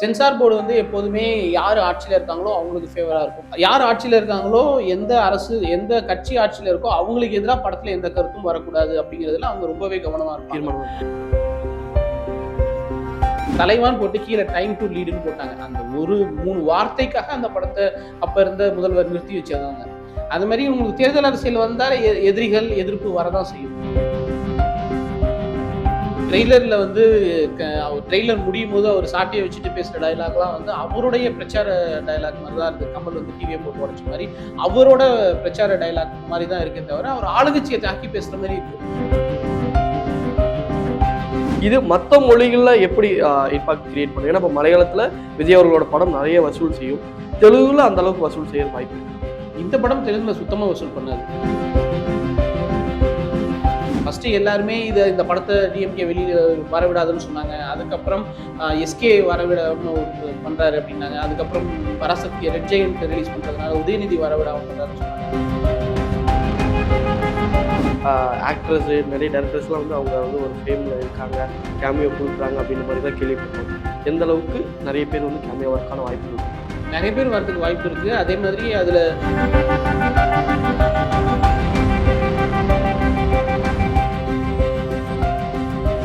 Censor board வந்து எப்போதுமே யார் ஆட்சியில் இருக்காங்களோ அவங்களுக்கு ஃபேவராக இருக்கும். யார் ஆட்சியில் இருக்காங்களோ எந்த அரசு எந்த கட்சி ஆட்சியில் இருக்கோ அவங்களுக்கு எதிராக படத்தில் எந்த கருத்தும் வரக்கூடாது அப்படிங்கிறதுல அவங்க ரொம்பவே கவனமாக தீர்மானம். தலைவான் போட்டு கீழே டைம் டு லீடுன்னு போட்டாங்க. அந்த ஒரு மூணு வார்த்தைக்காக அந்த படத்தை அப்ப இருந்த முதல்வர் நிறுத்தி வச்சிருந்தாங்க. அது மாதிரி உங்களுக்கு தேர்தல் அரசியல் வந்தால் எதிரிகள் எதிர்ப்பு வரதான் செய்யும். ட்ரெய்லரில் வந்து ட்ரெய்லர் முடியும் போது அவர் சாட்டியை வச்சுட்டு பேசுகிற டயலாக்லாம் வந்து அவருடைய பிரச்சார டயலாக் மாதிரி தான் இருக்குது கமல் வந்து டிவியை போட்டு உடச்ச மாதிரி அவரோட பிரச்சார டயலாக் மாதிரி தான் இருக்கே தவிர அவர் ஆளுங்கட்சியை தாக்கி பேசுகிற மாதிரி இருக்கு. இது மற்ற மொழிகளில் எப்படி இம்பாக்ட் கிரியேட் பண்ணும் ஏன்னா இப்போ மலையாளத்தில் விஜய் அவர்களோட படம் நிறைய வசூல் செய்யும். தெலுங்குல அந்த அளவுக்கு வசூல் செய்ய வாய்ப்பு இருக்கு. இந்த படம் தெலுங்குல சுத்தமா வசூல் பண்ணாது. ஃபர்ஸ்ட் எல்லாருமே இதை இந்த படத்தை டிஎம்கே வெளியில வரவிடாதுன்னு சொன்னாங்க. அதுக்கப்புறம் எஸ்கே வரவிடாம ஒரு பண்றாரு அப்படின்னாங்க. அதுக்கப்புறம் பராசக்தி ரெட் ஜெயண்ட் ரிலீஸ் பண்றதுனால உதயநிதி வரவிடாம பண்றாருன்னு சொன்னாங்க. ஆக்ட்ரஸ் நிறைய டேரக்டர்ஸ்லாம் வந்து அவங்க வந்து ஒரு ஃபேமில் இருக்காங்க. கேமியோ கொடுக்குறாங்க அப்படின்ற மாதிரி தான் கேள்விப்பட்டோம். எந்த அளவுக்கு நிறைய பேர் வந்து கேமியோ ஒர்க்கான வாய்ப்பு இருக்கு? நிறைய பேர் வரதுக்கு வாய்ப்பு இருக்கு. அதே மாதிரி அதுல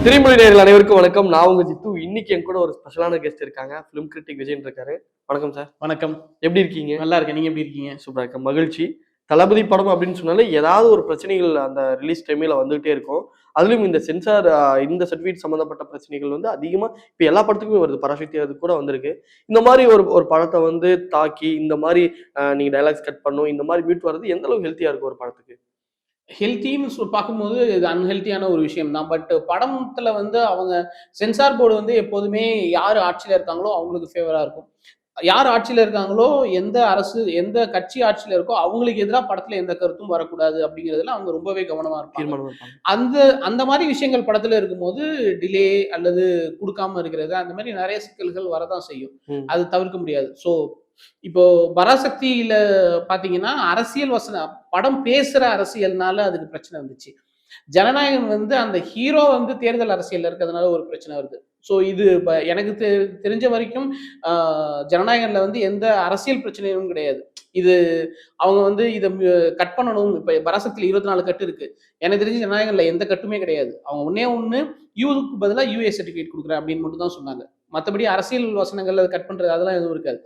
திரைமொழி நேயர்கள் அனைவருக்கும் வணக்கம். நான் உங்க ஜித்து. இன்னைக்கு என் கூட ஒரு ஸ்பெஷலான கெஸ்ட் இருக்காங்க. ஃபிலிம் கிரிட்டிக் விஜயன் இருக்காரு. வணக்கம் சார் வணக்கம். எப்படி இருக்கீங்க? நல்லா இருக்கேன். நீங்க எப்படி இருக்கீங்க? சூப்பரா இருக்க மகிழ்ச்சி. தளபதி படம் அப்படின்னு சொன்னாலே ஏதாவது ஒரு பிரச்சனைகள் அந்த ரிலீஸ் டைமில் வந்துகிட்டே இருக்கும். அதுலயும் இந்த சென்சார் இந்த சர்டிஃபிகேட் சம்மந்தப்பட்ட பிரச்சனைகள் வந்து அதிகமா இப்போ எல்லா படத்துக்குமே வருது. பராசக்தி அது கூட வந்திருக்கு. இந்த மாதிரி ஒரு ஒரு படத்தை வந்து தாக்கி இந்த மாதிரி ஆஹ், நீங்க டைலாக்ஸ் கட் பண்ணும் இந்த மாதிரி மியூட் வர்றது எந்த அளவுக்கு ஹெல்த்தியா இருக்கும் ஒரு படத்துக்கு? ஹெல்த்தின்னு பார்க்கும்போது இது அன்ஹெல்த்தியான ஒரு விஷயம் தான். பட் படத்துல வந்து அவங்க சென்சார் போர்டு வந்து எப்போதுமே யார் ஆட்சியில் இருக்காங்களோ அவங்களுக்கு ஃபேவராக இருக்கும். யார் ஆட்சியில் இருக்காங்களோ எந்த அரசு எந்த கட்சி ஆட்சியில் இருக்கோ அவங்களுக்கு எதிராக படத்துல எந்த கருத்தும் வரக்கூடாது அப்படிங்கிறதுல அவங்க ரொம்பவே கவனமா இருப்பாங்க. அந்த அந்த மாதிரி விஷயங்கள் படத்துல இருக்கும்போது டிலே அல்லது கொடுக்காம இருக்கிறது அந்த மாதிரி நிறைய சிக்கல்கள் வரதான் செய்யும். அது தவிர்க்க முடியாது. ஸோ இப்போ பராசக்தியில பாத்தீங்கன்னா அரசியல் வசன படம் பேசுற அரசியல்னால அதுக்கு பிரச்சனை வந்துச்சு. ஜனநாயகம் வந்து அந்த ஹீரோ வந்து தேர்தல் அரசியல்ல இருக்கிறதுனால ஒரு பிரச்சனை வருது. ஸோ இது எனக்கு தெ- தெரிஞ்ச வரைக்கும் ஆஹ், ஜனநாயகன்ல வந்து எந்த அரசியல் பிரச்சனையும் கிடையாது. இது அவங்க வந்து இதை கட் பண்ணணும். இப்ப பராசக்தியில் இருபத்தி நாலு கட்டு இருக்கு. எனக்கு தெரிஞ்ச ஜனநாயகன்ல எந்த கட்டுமே கிடையாது. அவங்க ஒன்னே ஒன்று யூக்கு பதிலாக யூஏ சர்டிஃபிகேட் கொடுக்குறேன் அப்படின்னு மட்டும் தான் சொன்னாங்க. மற்றபடி அரசியல் வசனங்கள்ல கட் பண்றது அதெல்லாம் எதுவும் இருக்காது.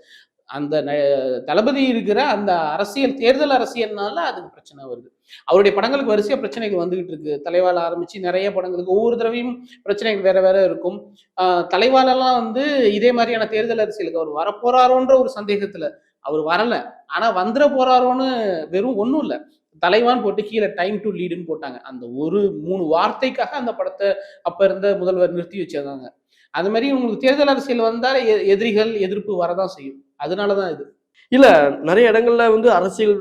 அந்த ந- தளபதி இருக்கிற அந்த அரசியல் தேர்தல் அரசியல்னால அதுக்கு பிரச்சனை வருது. அவருடைய படங்களுக்கு வரிசையா பிரச்சனைகள் வந்துகிட்டு இருக்கு. தலைவால ஆரம்பிச்சு நிறைய படங்களுக்கு ஒவ்வொரு தடவையும் பிரச்சனைகள் வேற வேற இருக்கும். தலைவாலெல்லாம் வந்து இதே மாதிரியான தேர்தல் அரசியலுக்கு அவர் வரப்போறாரோன்ற ஒரு சந்தேகத்துல அவர் வரல. ஆனா வந்துட போறாரோன்னு வெறும் ஒன்றும் இல்லை. தலைவான் போட்டு கீழே டைம் டு லீடுன்னு போட்டாங்க. அந்த ஒரு மூணு வார்த்தைக்காக அந்த படத்தை அப்ப இருந்த முதல்வர் நிறுத்தி வச்சிருந்தாங்க. அது மாதிரி உங்களுக்கு தேர்தல் அரசியல் வந்தால் எ- எதிரிகள் எதிர்ப்பு வரதான் செய்யும். அதனாலதான் இது. இல்ல நிறைய இடங்கள்ல வந்து அரசியல்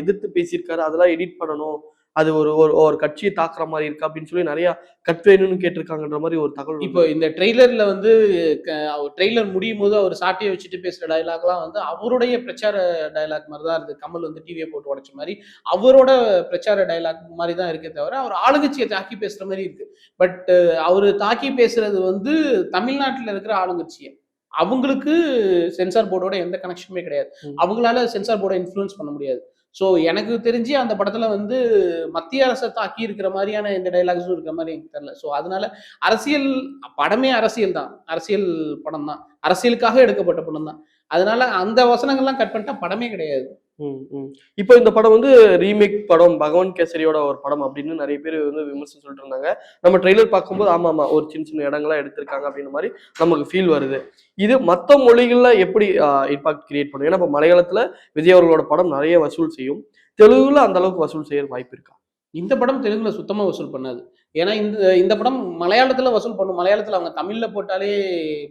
எதிர்த்து பேசியிருக்காரு. அதெல்லாம் எடிட் பண்ணணும். அது ஒரு ஒரு ஒரு கட்சியை தாக்குற மாதிரி இருக்கு அப்படின்னு சொல்லி நிறைய கட் வேணும்னு கேட்டிருக்காங்கன்ற மாதிரி ஒரு தகவல் இப்போ இந்த ட்ரெய்லர்ல வந்து ட்ரெய்லர் முடியும் போது அவர் சாட்டியை வச்சுட்டு பேசுற டயலாக்லாம் வந்து அவருடைய பிரச்சார டயலாக் மாதிரி தான் இருக்கு கமல் வந்து டிவியை போட்டு உடைச்ச மாதிரி அவரோட பிரச்சார டயலாக் மாதிரி தான் இருக்கே தவிர அவர் ஆளுங்கட்சியை தாக்கி பேசுற மாதிரி இருக்கு. பட் அவர் தாக்கி பேசுறது வந்து தமிழ்நாட்டில் இருக்கிற ஆளுங்கட்சியை. அவங்களுக்கு சென்சார் போர்டோட எந்த கனெக்ஷனுமே கிடையாது. அவங்களால சென்சார் போர்டை இன்ஃப்ளூயன்ஸ் பண்ண முடியாது. ஸோ எனக்கு தெரிஞ்சு அந்த படத்துல வந்து மத்திய அரசை தாக்கி இருக்கிற மாதிரியான எந்த டைலாக்ஸும் இருக்கிற மாதிரி எனக்கு தெரியல. ஸோ அதனால அரசியல் படமே அரசியல் தான். அரசியல் படம் தான் அரசியலுக்காக எடுக்கப்பட்ட படம் தான். அதனால அந்த வசனங்கள்லாம் கட் பண்ணிட்டா படமே கிடையாது. ம், ம். இப்போ இந்த படம் வந்து ரீமேக் படம் பகவான் கேசரியோட ஒரு படம் அப்படின்னு நிறைய பேர் வந்து விமர்சனம் சொல்லிட்டு இருந்தாங்க. நம்ம ட்ரெய்லர் பார்க்கும்போது ஆமா ஆமா ஒரு சின்ன சின்ன இடங்கள்லாம் எடுத்திருக்காங்க அப்படின்ற மாதிரி நமக்கு ஃபீல் வருது. இது மற்ற மொழிகள்ல எப்படி இம்பாக்ட் கிரியேட் பண்ணும்? ஏன்னா இப்போ மலையாளத்துல விஜய் அவர்களோட படம் நிறைய வசூல் செய்யும். தெலுங்குல அந்த அளவுக்கு வசூல் செய்யற வாய்ப்பு இருக்கா? இந்த படம் தெலுங்குல சுத்தமா வசூல் பண்ணாது. ஏன்னா இந்த இந்த படம் மலையாளத்துல வசூல் பண்ணும். மலையாளத்துல அவங்க தமிழ்ல போட்டாலே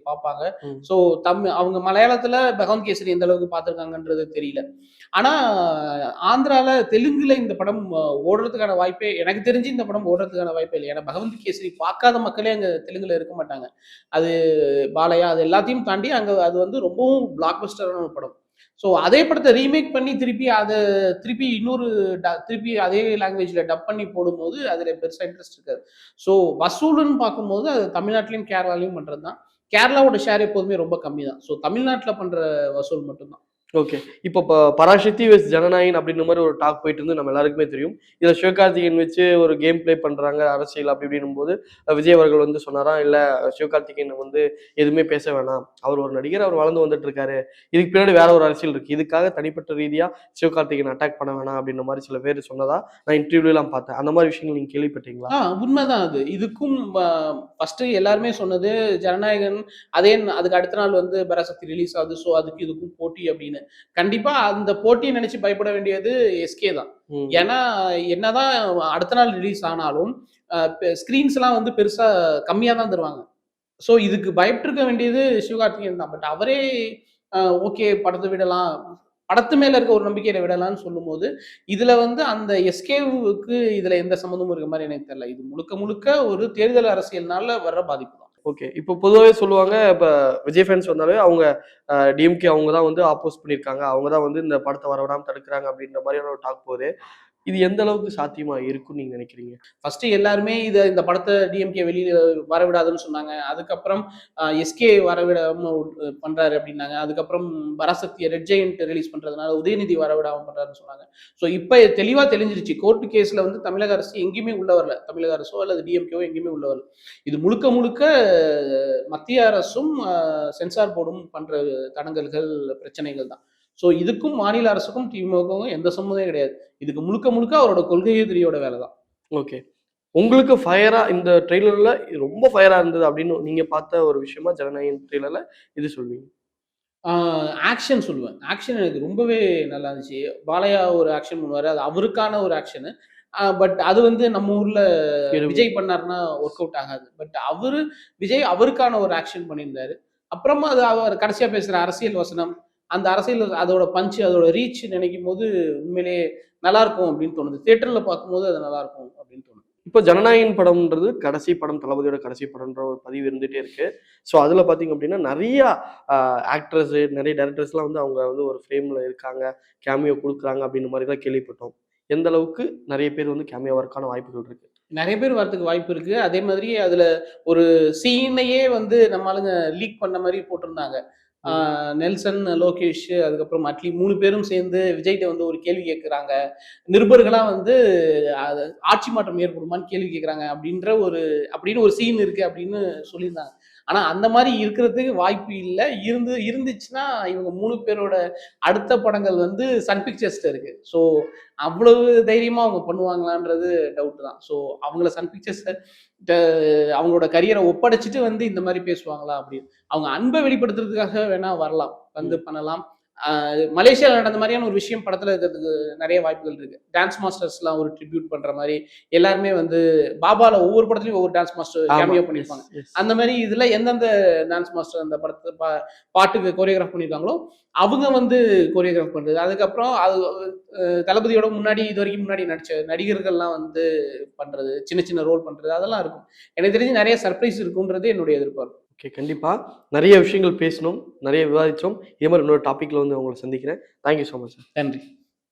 பார்ப்பாங்க. ஸோ தமிழ் அவங்க மலையாளத்துல பகவான் கேசரி எந்த அளவுக்கு பார்த்துருக்காங்கன்றது தெரியல. ஆனா ஆந்திரால தெலுங்குல இந்த படம் ஓடுறதுக்கான வாய்ப்பே எனக்கு தெரிஞ்சு இந்த படம் ஓடுறதுக்கான வாய்ப்பே இல்லை. ஏன்னா பகவந்த் கேசரி பார்க்காத மக்களே அங்க தெலுங்குல இருக்க மாட்டாங்க. அது பாலையா அது எல்லாத்தையும் தாண்டி அங்க அது வந்து ரொம்பவும் பிளாக் பஸ்டரான ஒரு படம். ஸோ அதே படத்தை ரீமேக் பண்ணி திருப்பி அதை திருப்பி இன்னொரு ட- திருப்பி அதே லாங்குவேஜ்ல டப் பண்ணி போடும்போது அதுல பெருசா இன்ட்ரெஸ்ட் இருக்காது. ஸோ வசூலுன்னு பார்க்கும்போது அது தமிழ்நாட்டிலையும் கேரளாலையும் பண்றது தான் கேரளாவோட ஷேர் எப்போதுமே ரொம்ப கம்மி தான் ஸோ தமிழ்நாட்டில் பண்ற வசூல் மட்டும்தான். ஓகே இப்போ ப- பராசக்தி வெஸ் ஜனநாயகன் அப்படின்ற மாதிரி ஒரு டாக் போயிட்டு இருந்து நம்ம எல்லாருக்குமே தெரியும். இதில் சிவகார்த்திகேயன் வச்சு ஒரு கேம் ப்ளே பண்ணுறாங்க அரசியல் அப்படி இப்படின்னும் போது விஜய் அவர்கள் வந்து சொன்னாரா இல்லை சிவகார்த்திகேயன் வந்து எதுவுமே பேச வேணாம். அவர் ஒரு நடிகர் அவர் வளர்ந்து வந்துட்டு இருக்காரு. இதுக்கு பின்னாடி வேற ஒரு அரசியல் இருக்கு. இதுக்காக தனிப்பட்ட ரீதியாக சிவகார்த்திகேயன் அட்டாக் பண்ண வேணாம் அப்படின்ற மாதிரி சில பேர் சொன்னதா நான் இன்டர்வியூலாம் பார்த்தேன். அந்த மாதிரி விஷயங்கள் நீங்கள் கேள்விப்பட்டீங்களா? உண்மைதான் அது. இதுக்கும் ஃபர்ஸ்ட் எல்லாருமே சொன்னது ஜனநாயகன் அதே அதுக்கு அடுத்த நாள் வந்து பராசக்தி ரிலீஸ் ஆகுது. ஸோ அதுக்கு இதுக்கும் போட்டி அப்படின்னு. கண்டிப்பா அந்த போட்டியை நினைச்சு பயப்பட வேண்டியது எஸ்கே தான். ஏன்னா என்னதான் அடுத்த நாள் ரிலீஸ் ஆனாலும் ஸ்க்ரீன்ஸ் எல்லாம் வந்து பெருசா கம்மியா தான் தருவாங்க. ஸோ இதுக்கு பயப்பட்டிருக்க வேண்டியது சிவகார்த்திகேயன் தான். பட் அவரே ஓகே படத்தை விடலாம். படத்து மேல இருக்க ஒரு நம்பிக்கையில விடலாம்னு சொல்லும்போது இதுல வந்து அந்த எஸ்கேவுக்கு இதுல எந்த சம்மந்தமும் இருக்க மாதிரி எனக்கு தெரியல. இது முழுக்க முழுக்க ஒரு தேர்தல் அரசியல்னால வர்ற பாதிப்பு ஓகே இப்போ பொதுவாகவே சொல்லுவாங்க இப்போ விஜய் ஃபேன்ஸ் வந்தாலே அவங்க டிஎம்கே அவங்க தான் வந்து ஆப்போஸ் பண்ணியிருக்காங்க. அவங்க தான் வந்து இந்த படத்தை வர தடுக்கிறாங்க அப்படின்ற மாதிரியான ஒரு டாக் போகுது. இது எந்த அளவுக்கு சாத்தியமா இருக்கும்னு நீங்க நினைக்கிறீங்க? ஃபர்ஸ்ட் எல்லாருமே இதை இந்த படத்தை டிஎம்கே வெளியில வரவிடாதுன்னு சொன்னாங்க. அதுக்கப்புறம் எஸ்கே வரவிடாம பண்றாரு அப்படின்னாங்க. அதுக்கப்புறம் பராசக்தி ரெட் ஜெயின்ட் ரிலீஸ் பண்றதுனால உதயநிதி வரவிடாம பண்றாருன்னு சொன்னாங்க. ஸோ இப்போ தெளிவா தெரிஞ்சிருச்சு கோர்ட்டு கேஸ்ல வந்து தமிழக அரசு எங்கேயுமே உள்ள வரல. தமிழக அரசோ அல்லது டிஎம்கேவோ எங்கேயுமே உள்ள வரல. இது முழுக்க முழுக்க மத்திய அரசும் சென்சார் போர்டும் பண்ற தடங்கல்கள் பிரச்சனைகள் தான். ஸோ இதுக்கும் மாநில அரசுக்கும் திமுகவும் எந்த சம்மந்தமே கிடையாது. இதுக்கு முழுக்க முழுக்க அவரோட கொள்கை எதிரியோட வேலை தான் ஓகே உங்களுக்கு ஃபயரா இந்த ட்ரெய்லர்ல ரொம்ப ஃபயரா இருந்தது அப்படின்னு நீங்க பார்த்த ஒரு விஷயமா ஜனநாயகன் ட்ரெய்லர்ல இது சொல்வீங்க ஆக்ஷன் சொல்லுவேன். ஆக்ஷன் எனக்கு ரொம்பவே நல்லா இருந்துச்சு. பாலையா ஒரு ஆக்ஷன் பண்ணுவார். அது அவருக்கான ஒரு ஆக்ஷனு பட் அது வந்து நம்ம ஊர்ல விஜய் பண்ணாருன்னா ஒர்க் அவுட் ஆகாது. பட் அவரு விஜய் அவருக்கான ஒரு ஆக்ஷன் பண்ணியிருந்தாரு. அப்புறமா அது அவர் கடைசியா பேசுற அரசியல் வசனம் அந்த அரசியல் அதோட பஞ்ச் அதோட ரீச் நினைக்கும் போது உண்மையிலேயே நல்லா இருக்கும் அப்படின்னு தோணுது. தியேட்டர்ல பார்க்கும்போது அது நல்லா இருக்கும் அப்படின்னு தோணுது. இப்போ ஜனநாயகன் படம்ன்றது கடைசி படம் தளபதியோட கடைசி படம்ன்ற ஒரு பதிவு இருந்துட்டே இருக்கு. ஸோ அதுல பாத்தீங்க அப்படின்னா நிறைய ஆக்ட்ரஸ் நிறைய டேரக்டர்ஸ்லாம் வந்து அவங்க வந்து ஒரு ஃப்ரேம்ல இருக்காங்க கேமியோ கொடுக்குறாங்க அப்படின்ற மாதிரி தான் கேள்விப்பட்டோம். எந்த அளவுக்கு நிறைய பேர் வந்து கேமியோ வரக்கான வாய்ப்புகள் இருக்கு? நிறைய பேர் வரதுக்கு வாய்ப்பு இருக்கு. அதே மாதிரி அதுல ஒரு சீனையே வந்து நம்ம ஆளுங்க லீக் பண்ண மாதிரி போட்டிருந்தாங்க. நெல்சன் லோகேஷ் அதுக்கப்புறம் அட்லி மூணு பேரும் சேர்ந்து விஜய்கிட்ட வந்து ஒரு கேள்வி கேட்குறாங்க நிருபர்களாக வந்து ஆட்சி மாற்றம் ஏற்படுமான்னு கேள்வி கேட்குறாங்க அப்படின்ற ஒரு அப்படின்னு ஒரு சீன் இருக்கு அப்படின்னு சொல்லியிருந்தாங்க. ஆனா அந்த மாதிரி இருக்கிறதுக்கு வாய்ப்பு இல்லை. இருந்து இருந்துச்சுன்னா இவங்க மூணு பேரோட அடுத்த படங்கள் வந்து சன் பிக்சர்ஸ்ல இருக்கு. ஸோ அவ்வளவு தைரியமா அவங்க பண்ணுவாங்களான்றது டவுட் தான். ஸோ அவங்கள சன் பிக்சர்ஸ் அவங்களோட கரியரை ஒப்படைச்சிட்டு வந்து இந்த மாதிரி பேசுவாங்களா அப்படின்னு. அவங்க அன்பை வெளிப்படுத்துறதுக்காக வேணா வரலாம். வந்து பண்ணலாம். ஆஹ் மலேசியால நடந்த மாதிரியான ஒரு விஷயம் படத்துல இருக்கிறதுக்கு நிறைய வாய்ப்புகள் இருக்கு. டான்ஸ் மாஸ்டர்ஸ்லாம் ஒரு ட்ரிபியூட் பண்ற மாதிரி எல்லாருமே வந்து பாபால ஒவ்வொரு படத்துலயும் ஒவ்வொரு டான்ஸ் மாஸ்டர் கேமியோ பண்ணியிருப்பாங்க. அந்த மாதிரி இதுல எந்தெந்த டான்ஸ் மாஸ்டர் அந்த படத்தை பா பாட்டுக்கு கோரியோகிராஃப் பண்ணியிருக்காங்களோ அவங்க வந்து கோரியோகிராஃப் பண்றது. அதுக்கப்புறம் அது தளபதியோட முன்னாடி இது வரைக்கும் முன்னாடி நடிச்ச நடிகர்கள்லாம் வந்து பண்றது சின்ன சின்ன ரோல் பண்றது அதெல்லாம் இருக்கும். எனக்கு தெரிஞ்சு நிறைய சர்ப்ரைஸ் இருக்குன்றது என்னுடைய எதிர்பார்ப்பு. ஓகே கண்டிப்பாக நிறைய விஷயங்கள் பேசணும் நிறைய விவாதித்தோம். இதே மாதிரி இன்னொரு டாப்பிக்கில் வந்து உங்களை சந்திக்கிறேன். தேங்க்யூ ஸோ மச் சார் நன்றி.